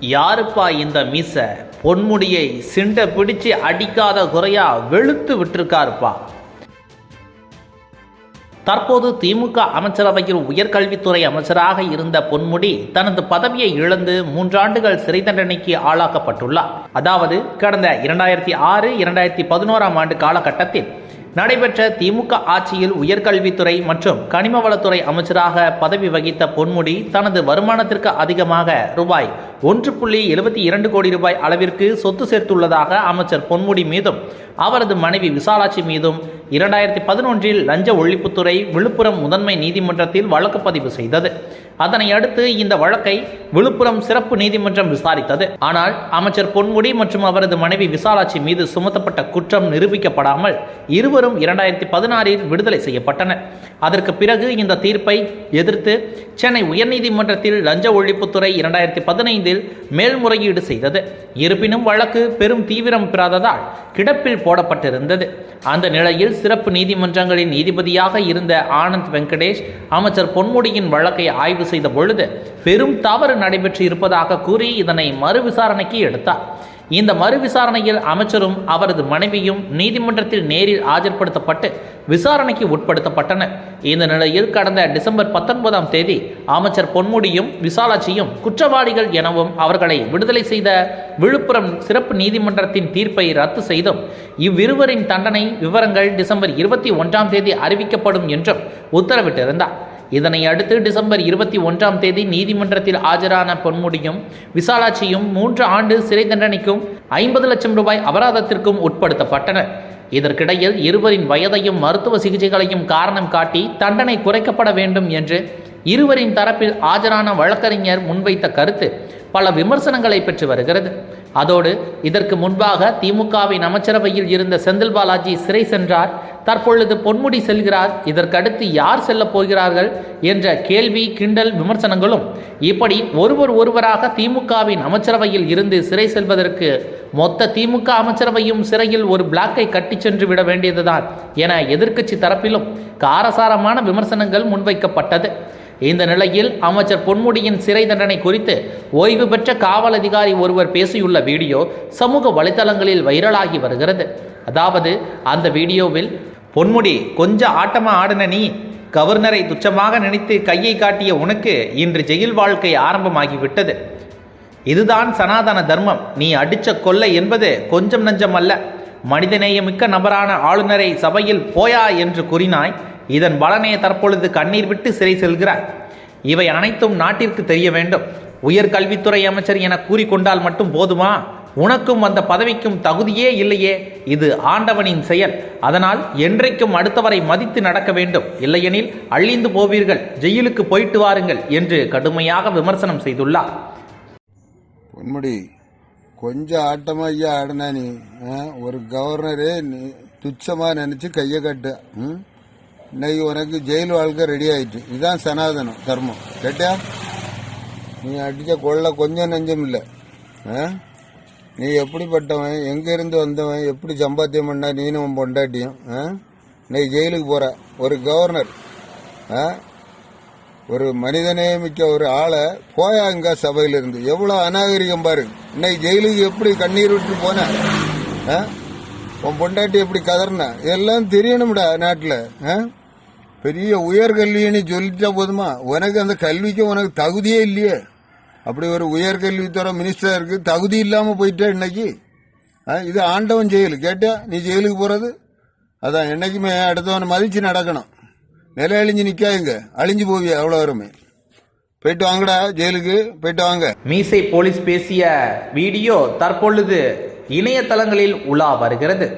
யாருப்பா இந்த மீச? பொன்முடியை சிண்ட பிடிச்சு அடிக்காத குறையா வெளுத்து விட்டிருக்காருப்பா. தற்போது திமுக அமைச்சரவையில் உயர்கல்வித்துறை அமைச்சராக இருந்த பொன்முடி தனது பதவியை இழந்து மூன்றாண்டுகள் சிறை தண்டனைக்கு ஆளாக்கப்பட்டுள்ளார். அதாவது கடந்த இரண்டாயிரத்தி ஆறு இரண்டாயிரத்தி பதினோராம் ஆண்டு காலகட்டத்தில் நடைபெற்ற திமுக ஆட்சியில் உயர்கல்வித்துறை மற்றும் கனிமவளத்துறை அமைச்சராக பதவி வகித்த பொன்முடி தனது வருமானத்திற்கு அதிகமாக ரூபாய் ஒன்று புள்ளி எழுபத்தி இரண்டு கோடி ரூபாய் அளவிற்கு சொத்து சேர்த்துள்ளதாக அமைச்சர் பொன்முடி மீதும் அவரது மனைவி விசாலாட்சி மீதும் இரண்டாயிரத்தி பதினொன்றில் லஞ்ச ஒழிப்புத்துறை விழுப்புரம் முதன்மை நீதிமன்றத்தில் வழக்கு பதிவு செய்தது. அதனை அடுத்து இந்த வழக்கை விழுப்புரம் சிறப்பு நீதிமன்றம் விசாரித்தது. ஆனால் அமைச்சர் பொன்முடி மற்றும் அவரது மனைவி விசாலாட்சி மீது சுமத்தப்பட்ட குற்றம் நிரூபிக்கப்படாமல் இருவரும் இரண்டாயிரத்தி பதினாறில் விடுதலை செய்யப்பட்டனர். அதற்கு பிறகு இந்த தீர்ப்பை எதிர்த்து சென்னை உயர்நீதிமன்றத்தில் லஞ்ச ஒழிப்புத்துறை இரண்டாயிரத்தி பதினைந்தில் மேல்முறையீடு செய்தது. இருப்பினும் வழக்கு பெரும் தீவிரம் பெறாததால் கிடப்பில் போடப்பட்டிருந்தது. அந்த நிலையில் சிறப்பு நீதிமன்றங்களின் நீதிபதியாக இருந்த ஆனந்த் வெங்கடேஷ் அமைச்சர் பொன்முடியின் வழக்கை ஆய்வு செய்த பொழுது பெரும் தவறு நடைபெற்று இருப்பதாக கூறி இதனை மறு விசாரணைக்கு எடுத்தார். இந்த மறு விசாரணையில் அமைச்சரும் அவரது மனைவியும் நீதிமன்றத்தில் நேரில் ஆஜர்படுத்தப்பட்டு விசாரணைக்கு உட்படுத்தப்பட்டனர். இந்த நிலையில் கடந்த டிசம்பர் பத்தொன்பதாம் தேதி அமைச்சர் பொன்முடியும் விசாலாட்சியும் குற்றவாளிகள் எனவும் அவர்களை விடுதலை செய்த விழுப்புரம் சிறப்பு நீதிமன்றத்தின் தீர்ப்பை ரத்து செய்தும் இவ்விருவரின் தண்டனை விவரங்கள் டிசம்பர் இருபத்தி ஒன்றாம் தேதி அறிவிக்கப்படும் என்றும் உத்தரவிட்டிருந்தார். இதனை அடுத்து டிசம்பர் இருபத்தி ஒன்றாம் தேதி நீதிமன்றத்தில் ஆஜரான பொன்முடியும் விசாலாட்சியும் மூன்று ஆண்டு சிறை தண்டனைக்கும் ஐம்பது லட்சம் ரூபாய் அபராதத்திற்கும் உட்படுத்தப்பட்டனர் இதற்கிடையில் இருவரின் வயதையும் மருத்துவ சிகிச்சைகளையும் காரணம் காட்டி தண்டனை குறைக்கப்பட வேண்டும் என்று இருவரின் தரப்பில் ஆஜரான வழக்கறிஞர் முன்வைத்த கருத்து. பல விமர்சனங்களை பெற்று வருகிறது. அதோடு இதற்கு முன்பாக திமுகவின் அமைச்சரவையில் இருந்த செந்தில் பாலாஜி சிறை சென்றார். தற்பொழுது பொன்முடி செல்கிறார். இதற்கடுத்து யார் செல்லப் போகிறார்கள் என்ற கேள்வி கிண்டல் விமர்சனங்களும் இப்படி ஒருவர் ஒருவராக திமுகவின் அமைச்சரவையில் இருந்து சிறை செல்வதற்கு மொத்த திமுக அமைச்சரவையும் சிறையில் ஒரு பிளாக்கை கட்டி சென்று விட வேண்டியதுதான் என எதிர்க்கட்சி தரப்பிலும் காரசாரமான விமர்சனங்கள் முன்வைக்கப்பட்டது. இந்த நிலையில் அமைச்சர் பொன்முடியின் சிறை தண்டனை குறித்து ஓய்வு பெற்ற காவல் அதிகாரி ஒருவர் பேசியுள்ள வீடியோ சமூக வலைதளங்களில் வைரலாகி வருகிறது. அதாவது அந்த வீடியோவில் பொன்முடி கொஞ்சம் ஆட்டமா ஆடின நீ? கவர்னரை துச்சமாக நினைத்து கையை காட்டிய உனக்கு இன்று ஜெயில் வாழ்க்கை ஆரம்பமாகிவிட்டது. இதுதான் சனாதன தர்மம். நீ அடிச்ச கொல்லை என்பது கொஞ்சம் நஞ்சம் அல்ல. மனிதநேயமிக்க நபரான ஆளுநரை சபையில் போயா என்று கூறினாய். இதன் பலனே தற்பொழுது கண்ணீர் விட்டு சிறை செல்கிறாய் இவை அனைத்தும் நாட்டிற்கு தெரிய வேண்டும். உயர்கல்வித்துறை அமைச்சர் என கூறிக்கொண்டால் மட்டும் போதுமா? உனக்கும் அந்த பதவிக்கும் தகுதியே இல்லையே. இது ஆண்டவனின் செயல். அதனால் என்றைக்கும் அடுத்தவரை மதித்து நடக்க வேண்டும். இல்லையெனில் அழிந்து போவீர்கள். ஜெயிலுக்கு போயிட்டு வாருங்கள் என்று கடுமையாக விமர்சனம் செய்துள்ளார். பொன்முடி கொஞ்சம் ஆட்டமா ஐயா ஆடினா நீ ஒரு கவர்னரே துச்சமாக துச்சமா நினைச்சு கையை கட்டு. ம்? இன்னைக்கு உனக்கு ஜெயில் வாழ்க்கை ரெடி ஆயிட்டு. இதுதான் சனாதனம் தர்மம். கேட்டியா நீ அடிச்ச கொள்ள கொஞ்சம் நெஞ்சம் இல்லை. ஆ? நீ எப்படிப்பட்டவன்? எங்கேருந்து வந்தவன்? எப்படி சம்பாத்தியம் பண்ணா நீனும் உன் பொண்டாட்டியும்? ஆ? இன்னைக்கு ஜெயிலுக்கு போற ஒரு கவர்னர் ஆ? ஒரு மனிதநேயமிக்க ஒரு ஆளை போயாங்க சபையில இருந்து எவ்வளவு அநாகரிகம் பாரு. இன்னைக்கு ஜெயிலுக்கு எப்படி கண்ணீர் விட்டு போன? ஆ? உன் பொண்டாட்டி எப்படி கதறின? இதெல்லாம் தெரியணும்டா நாட்டுல. ஆ? பெரிய உயர்கல்வின்னு சொல்லிட்டா போதுமா? உனக்கு அந்த கல்விக்கு உனக்கு தகுதியே இல்லையே. அப்படி ஒரு உயர்கல்வித்துறை மினிஸ்டர் இருக்கு. தகுதி இல்லாம போயிட்டே இன்னைக்கு? இது ஆண்டவன் ஜெயில் கேட்டா நீ ஜெயிலுக்கு போறது? அதான் என்னைக்குமே அடுத்தவனை மதிச்சு நடக்கணும். நிலை அழிஞ்சு நிக்காதுங்க. அழிஞ்சு போவியா? அவ்வளோ வருமே போயிட்டு வாங்கடா ஜெயிலுக்கு. போயிட்டு வாங்க. மீசை போலீஸ் பேசிய வீடியோ தற்பொழுது இணையதளங்களில் உலா வருகிறது.